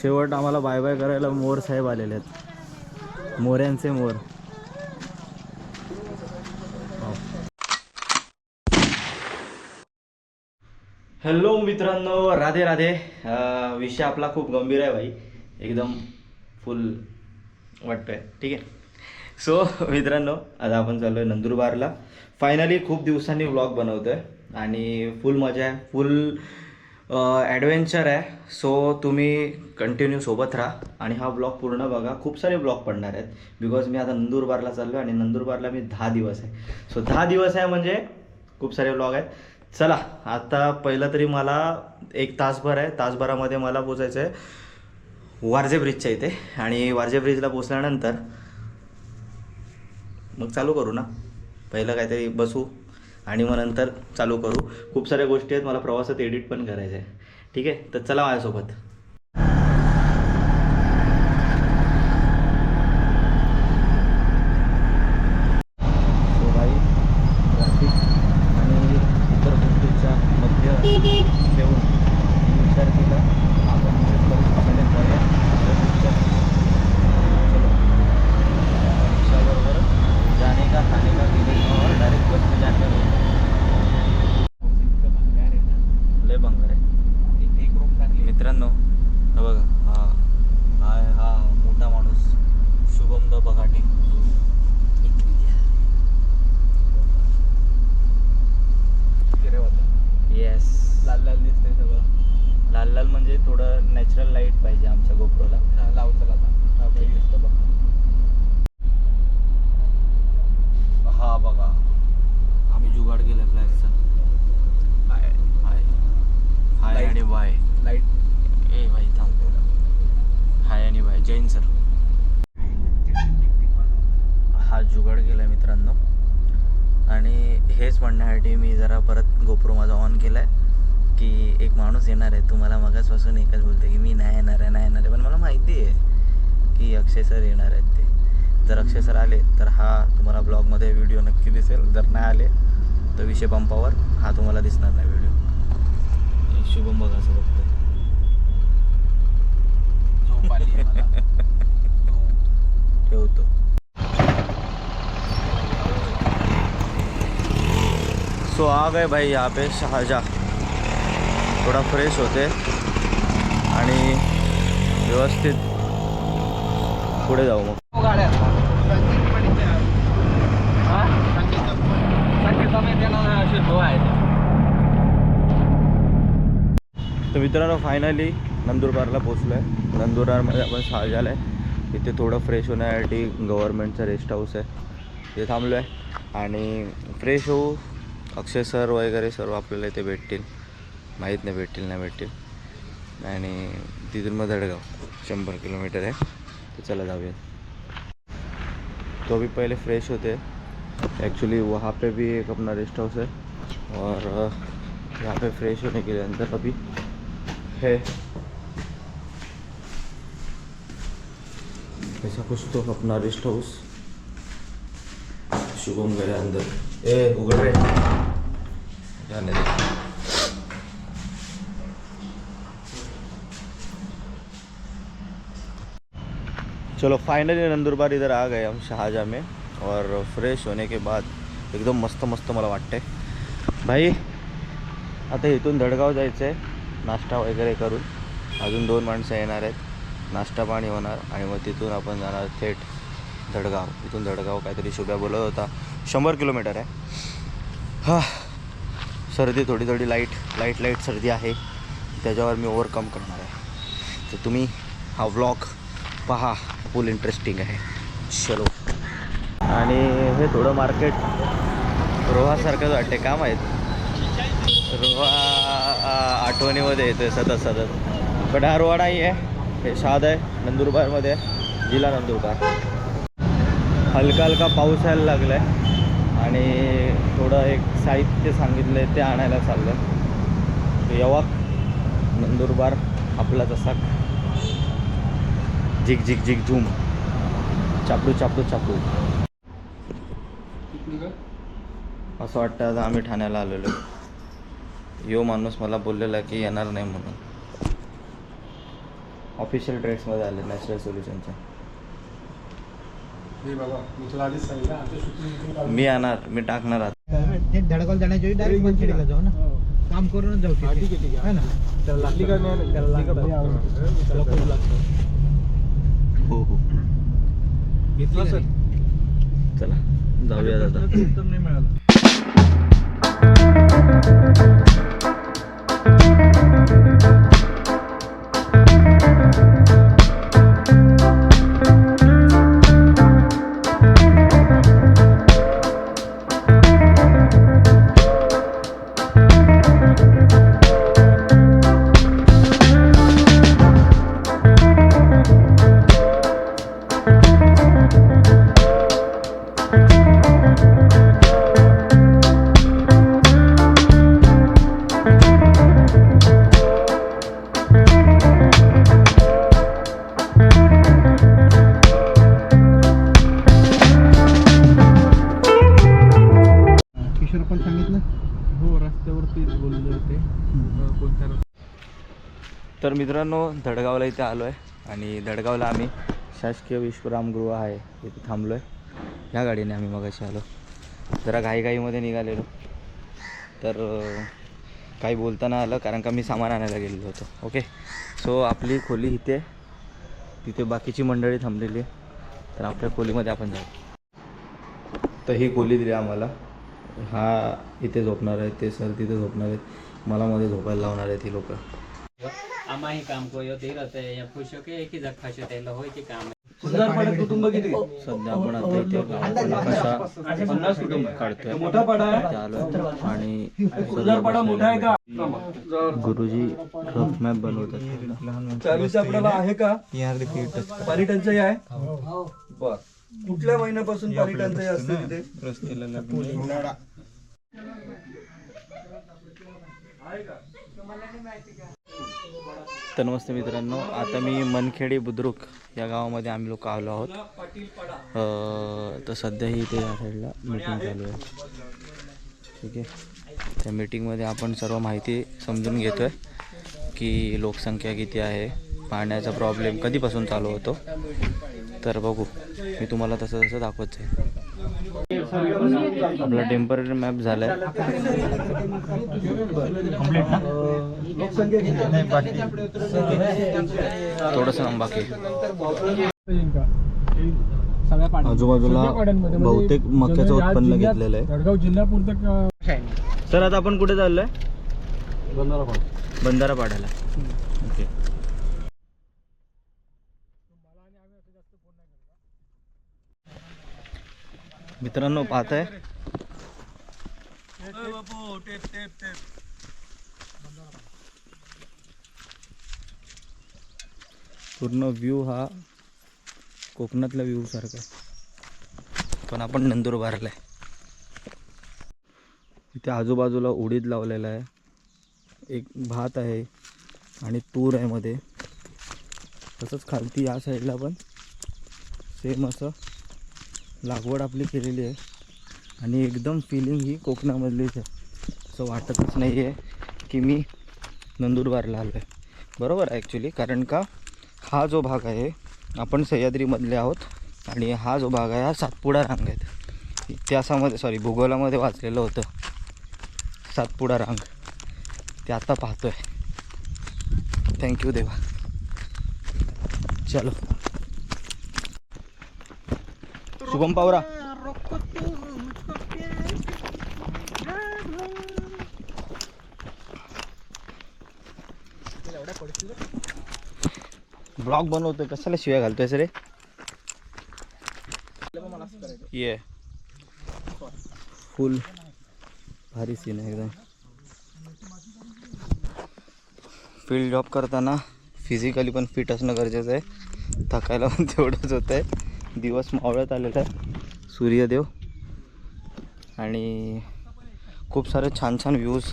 शेवट आम्हाला bye bye करायला मोर साहेब आलेले आहेत. मोऱ्यांचे मोर. हॅलो मित्रांनो राधे राधे. विषय आपला खूप गंभीर आहे भाई. एकदम फुल वाटतोय. ठीक आहे? सो मित्रांनो आता आपण चाललो आहे नंदुरबारला. फायनली खूप दिवसांनी व्लॉग बनवतो आहे आणि फुल मजा आहे. फुल ॲडव्हेंचर आहे. सो तुम्ही कंटिन्यू सोबत राहा. आणि हा ब्लॉग पूर्ण बघा. खूप सारे ब्लॉग पडणार आहेत. बिकॉज मी आता नंदुरबारला चाललो आहे आणि नंदुरबारला मी दहा दिवस आहे. सो दहा दिवस आहे म्हणजे खूप सारे ब्लॉग आहेत. चला आता पहिलं तरी मला एक तासभर आहे. तासभरामध्ये मला पोचायचं आहे वारजे ब्रिजच्या इथे. आणि वारजे ब्रिजला पोचल्यानंतर मग चालू करू ना. पहिलं काहीतरी बसू. आणि मग नंतर चालू करू. खूप साऱ्या गोष्टी आहेत मला प्रवासात एडिट पण करायचं आहे ठीक आहे? तर चला माझ्यासोबत So, भाई ट्रॅफिक आणि इतर गोष्टींचा मध्य ठेवून मी विचार केला आपण इथेच करू पहिले जाऊया तर रिक्षा चलो रिक्षाबरोबर जाने का खाने का तिकीट और डायरेक्ट बस में जाने का लय बंगार आहे मित्रांनो हा बघा हा हा आहे हा मोठा माणूस शुभम द बघाटे येस लाल लाल दिसतंय सगळं लाल लाल म्हणजे थोडं नॅचरल लाइट पाहिजे आमच्या गोप्रोला हा, बघ. हा बघा. आम्ही जुगाड केलाय फ्लॅगचा हाय. हाय. हाय. आणि बाय लाइट ए भाई थांब. हाय आणि बाय जैन सर. हा जुगाड केलाय मित्रांनो. आणि हेच म्हणण्यासाठी मी जरा परत गोप्रो माझा ऑन केलाय. की एक माणूस येणार आहे तुम्हाला मगाचपासून एकच बोलते की मी नाही येणार आहे नाही येणार आहे. पण मला माहिती आहे की अक्षय सर येणार आहेत ते. जर अक्षय सर आले तर हा तुम्हाला ब्लॉगमध्ये व्हिडिओ नक्की दिसेल. जर नाही आले तर विषय पंपावर हा तुम्हाला दिसणार नाही व्हिडिओ. शुभम बघतोय. आहे मला. झोप. ठेवतो सो आ गए भाई यहाँ पे शहाजा थोड़ा फ्रेश होते. आणि व्यवस्थित पुढे जाऊ मग. तर मित्रांनो फायनली नंदुरबारला पोचलो आहे नंदुरबारमध्ये आपण शहाजाला आहे. इथे थोडं फ्रेश होण्यासाठी गव्हर्नमेंटचं रेस्ट हाऊस आहे. ते थांबलो आहे आणि फ्रेश होऊ अक्षय सर वगैरे सर्व आपल्याला इथे भेटतील. माहीत नाही भेटतील नाही भेटतील. आणि तिथून मग धडगाव शंभर किलोमीटर आहे. तर चला जाऊयात. तो भी पहले फ्रेश होते. एक्चुअली वहाँ पे भी एक अपना रेस्ट हाउस है और यहाँ पे फ्रेश होने के लिए अंदर अभी है. ऐसा कुछ तो अपना रेस्ट हाउस शुभम गए अंदर. ए उगड़ रहे जाने दे. चलो फाइनली नंदुरबार इधर आ गए हम शाहजहाँ में और फ्रेश होने के बाद एकदम मस्त मस्त मला वाटते भाई आता इथून धडगाव जायचं आहे नाश्ता वगैरे करून. अजून दोन माणसं येणार आहेत. नाश्ता पाणी होणार आणि मग तिथून आपण जाणार थेट धडगाव. इथून धडगाव काहीतरी शुभ्या बोलत होता. शंभर किलोमीटर आहे. हा सर्दी थोडी थोडी लाइट लाइट लाइट सर्दी आहे. त्याच्यावर मी ओवरकम करणार आहे. तर तुम्ही हा व्लॉग पहा. फुल इंटरेस्टिंग आहे. चलो. आणि हे थोडं मार्केट रोहासारखंच वाटते का माहीत रोहा आठवणीमध्ये येते सतत सतत. पण हा रोहा नाही आहे हे शाद आहे नंदुरबारमध्ये आहे, जिल्हा नंदुरबार. हलका हलका पाऊस यायला लागला आहे आणि थोडं एक साहित्य सांगितलं आहे ते आणायला चाललं आहे यवक नंदुरबार आपला तसा. झिक झिक झिक झूम. चापडू चापडू चापडू. असं वाटतं आता आम्ही ठाण्याला आलेलो. यो माणूस मला बोललेला की येणार नाही म्हणून. ऑफिशियल ड्रेसमध्ये आले नॅचरल सोल्युशनच्या हे मी येणार मी टाकणार आता. ते धडकल जाण्याच्या जाऊ ना. काम करूनच जाऊ. ठीक आहे, ठीक आहे. है ना? त्याला लागली का नाही त्याला लागतं हो हो घेतलं सर. चला जाऊया आता उत्तम नाही मिळालं. रस्त्यावरतीच बोलले होते. कोणत्या तर मित्रांनो धडगावला इथे आलो आहे आणि धडगावला आम्ही शासकीय विश्रामगृह आहे. इथे थांबलो आहे ह्या गाडीने आम्ही मगाशी आलो. जरा घाईघाईमध्ये निघालेलो. तर काही बोलता नाही आलं कारण का मी सामान आणायला गेलेलो होतो. ओके सो आपली खोली इथे. तिथे बाकीची मंडळी थांबलेली. आहे तर आपल्या खोलीमध्ये आपण जाऊ. तर ही खोली दिली आम्हाला. हा इथे झोपणार आहे ते सर तिथे झोपणार आहेत. मला मध्ये झोपायला लावणार आहेत ही लोक. आम्हा ही काम को यो ते रहते या के एक ही जग खाशो त्याला होय ते काम कुटुंब किती? सध्या आपण आता इथे नकाशा काढतोय. मोठा पाडा आलो आणि गुरुजी रफ मॅप बनवतात. चालूचं आपल्याला आहे का? यार रिपीट पाणी टंचाई आहे? बर. कुठल्या महिन्यापासून पाणी टंचाई असते तिथे? तर नमस्ते मित्रांनो आता मी मनखेडी बुद्रुक या गावामध्ये आम्ही लोक आलो आहोत. अं, तर सध्या ही इथे या साईडला मीटिंग चालू आहे. ठीक आहे? त्या मीटिंगमध्ये आपण सर्व माहिती समजून घेतो आहे की लोकसंख्या किती आहे पाण्याचा प्रॉब्लेम कधीपासून चालू होतो? तर बघू. मी तुम्हाला तसं तसं दाखवत जाईल आपला टेंपररी मॅप झाला आहे थोडंसं बाकी आहे. सगळ्या आजूबाजूला बहुतेक मक्याचं उत्पन्न घेतलेलं आहे. सर आता आपण कुठे चाललोय? बंधारा पाड्याला ओके. मित्रांनो पाहत आहे पूर्ण व्ह्यू हा कोकणातल्या व्ह्यू सारखा आहे. पण आपण नंदुरबारला आहे. इथे आजूबाजूला उडीद लावलेला आहे. एक भात आहे आणि तूर आहे मध्ये. तसंच खालती या साईडला पण सेम असं लागवड आपली केलेली आहे. आणि एकदम फिलिंग ही कोकणामधलीच आहे. असं वाटतच नाही आहे की मी नंदुरबारला आलो आहे बरोबर ॲक्च्युली कारण का? हा जो भाग आहे आपण सह्याद्रीमधले आहोत आणि हा जो भाग आहे हा सातपुडा रांग आहेत इतिहासामध्ये सॉरी भूगोलामध्ये वाचलेलं होतं. सातपुडा रांग. ते आता पाहतो आहे थँक्यू देवा. चलो. शुभम पावरा. ब्लॉग बनवतोय कशाला शिव्या घालतोय रे? ये. फुल भारी सीन आहे एकदम. फील्ड जॉब करताना फिजिकली पण फिट असणं गरजेचं आहे. थकायला पण तेवढंच होतं आहे दिवस मावळत आलेला आहे. सूर्यदेव. आणि खूप सारे छान छान व्ह्यूज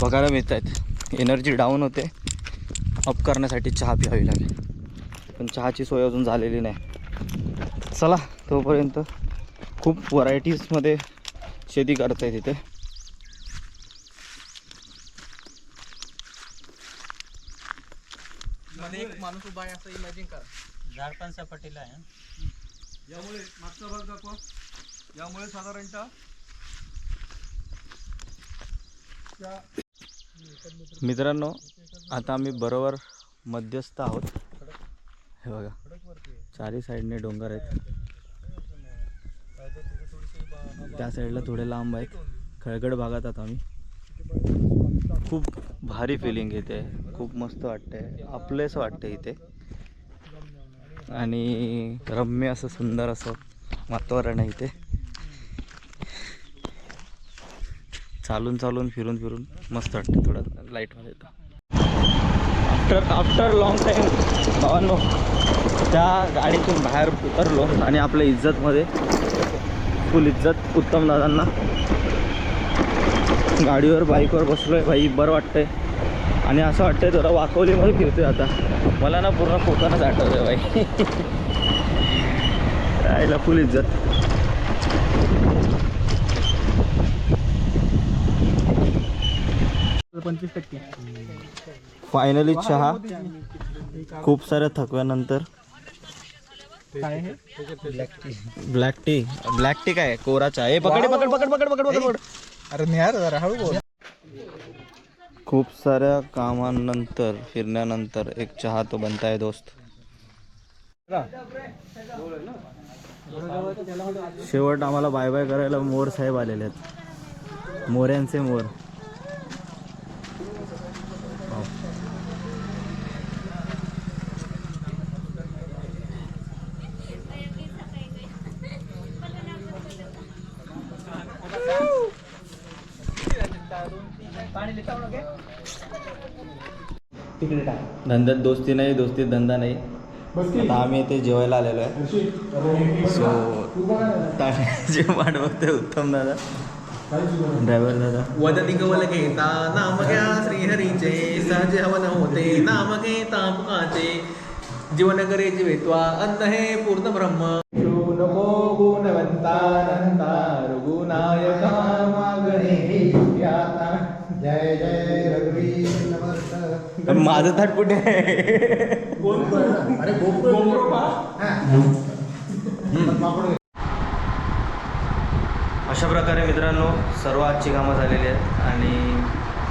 बघायला मिळत आहेत एनर्जी डाऊन होते. अप करण्यासाठी चहा प्यावी लागेल. पण चहाची सोय अजून झालेली नाही. चला तोपर्यंत खूप व्हरायटीजमध्ये शेती करता येते तिथे एक माणूस उभा आहे असं इमॅजिन करा. झाड पण सपाटीला आहे. यामुळे मागचा भाग दाखवा. यामुळे साधारणतः त्या मित्रांनो आता आम्ही बरोबर मध्यस्थ आहोत. हे बघा चारी साईडने डोंगर आहेत. त्या साईडला थोडे लांब आहेत. खळगड भागात आहोत आम्ही. खूप भारी फिलिंग येते. खूप मस्त वाटतंय. आपलेच वाटतं इथे. आणि रम्य असं सुंदर असं वातावरण आहे इथे. चालून चालून फिरून फिरून मस्त वाटते थोडं लाईटमध्ये येतं. आफ्टर आफ्टर लॉंग टाईम भावांनो त्या गाडीतून बाहेर उतरलो आणि आपल्या इज्जतमध्ये फुल इज्जत उत्तम दादांना गाडीवर बाईकवर बसलो आहे भाई बरं वाटतंय. आणि असं वाटतंय थोडं वाकवलीमध्ये फिरतोय आता. मला ना पूर्ण कोकणच आठवतंय बाई. राहिला फुल इज्जत. पंचवीस टक्के. फायनली चहा. खूप साऱ्या थकव्यानंतर. ब्लॅक टी ब्लॅक टी काय? कोरा चहा. पकड पकड पकड पकड पकड पकड. अरे निहार जरा हळू बोल. खूप साऱ्या कामानंतर फिरण्यानंतर एक चहा तो बनताय दोस्त. शेवट आम्हाला बाय बाय करायला मोर साहेब आलेले आहेत. मोऱ्यांचे मोर हो. धंद्यात दोस्ती नाही दोस्तीत धंदा नाही. आता आम्ही इथे जेवायला आलेलो आहे. सो जे वाट बघतोय उत्तम दादा. ड्रायव्हर दादा. वदती कवल घेता नाम घ्या श्रीहरीचे. सहज हवन होते नाम घेता जीवन करे जीवित्वा अन्न हे पूर्ण ब्रह्म. माझं थाट कुठे आहे? अशा प्रकारे मित्रांनो सर्व आजची कामं झालेली आहेत आणि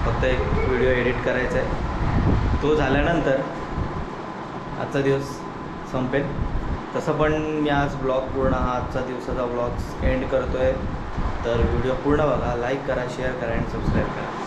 फक्त एक व्हिडिओ एडिट करायचा आहे. तो झाल्यानंतर आजचा दिवस संपेल. तसं पण मी आज ब्लॉग पूर्ण हा आजचा दिवसाचा ब्लॉग एंड करतो आहे तर व्हिडिओ पूर्ण बघा लाईक करा शेअर करा आणि सबस्क्राईब करा.